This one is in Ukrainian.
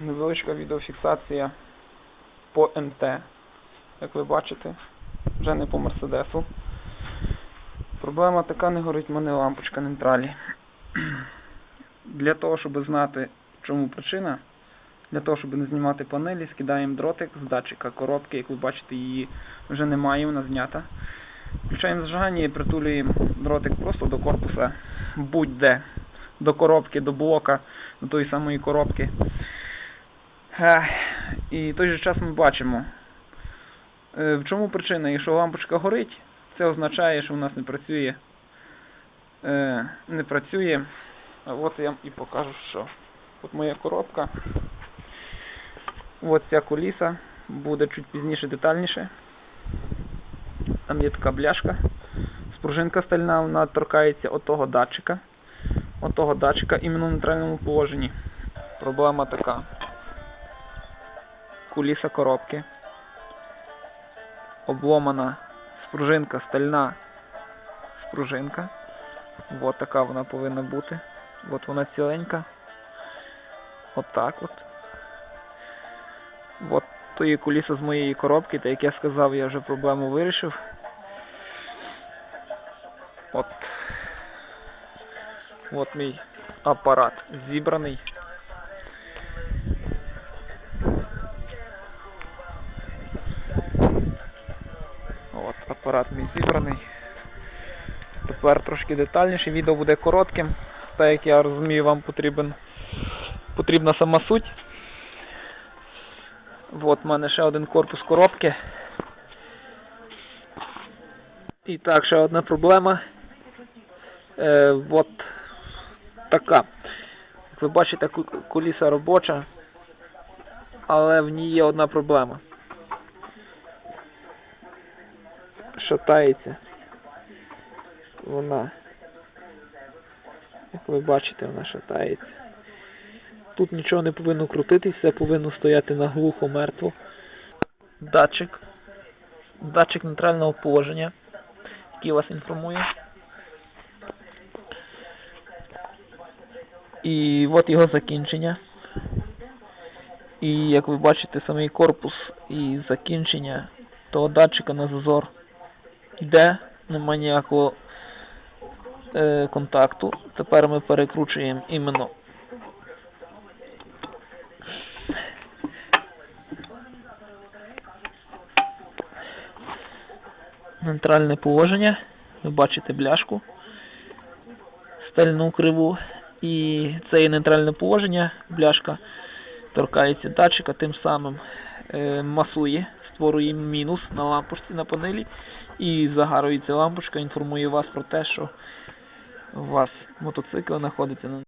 невеличка відеофіксація по МТ. Як ви бачите, вже не по Мерседесу. Проблема така, не горить в мене лампочка нейтралі. Для того, щоб знати, чому причина, для того, щоб не знімати панелі, скидаємо дротик з датчика коробки. Як ви бачите, її вже немає, вона знята. Включаємо зажигання і притулюємо дротик просто до корпуса будь-де. До коробки, до блока, до тої самої коробки. Ех, І в той же час ми бачимо, е, в чому причина. Якщо лампочка горить, це означає, що у нас не працює. е, Не працює. От я вам і покажу, що. От моя коробка. От ця куліса. Буде чуть пізніше детальніше. Там є така бляшка. Спружинка стальна, вона торкається отого датчика. Отого датчика іменно в нейтральному положенні. Проблема така. Куліса коробки. Обломана спружинка, стальна спружинка. От така вона повинна бути. От вона ціленька. От так от. От то куліса з моєї коробки, та як я сказав, я вже проблему вирішив. От. От мій апарат зібраний. Апарат мій зібраний. Тепер трошки детальніше. Відео буде коротким. Так як я розумію, вам потрібен потрібна сама суть. От в мене ще один корпус коробки. І так, ще одна проблема. Е, от така. Як ви бачите, куліса робоча, але в ній є одна проблема. Шатається. Вона. Як ви бачите, вона шатається. Тут нічого не повинно крутитись, все повинно стояти наглухо мертво. Датчик. Датчик нейтрального положення, який вас інформує. І от його закінчення. І як ви бачите, самий корпус і закінчення того датчика на зазор йде, нема ніякого е, контакту. Тепер ми перекручуємо іменно нейтральне положення. Ви бачите бляшку стальну криву. І це нейтральне положення. Бляшка торкається датчика, тим самим е, масує, створює мінус на лампочці на панелі. І загарується лампочка, інформує вас про те, що у вас мотоцикл знаходиться на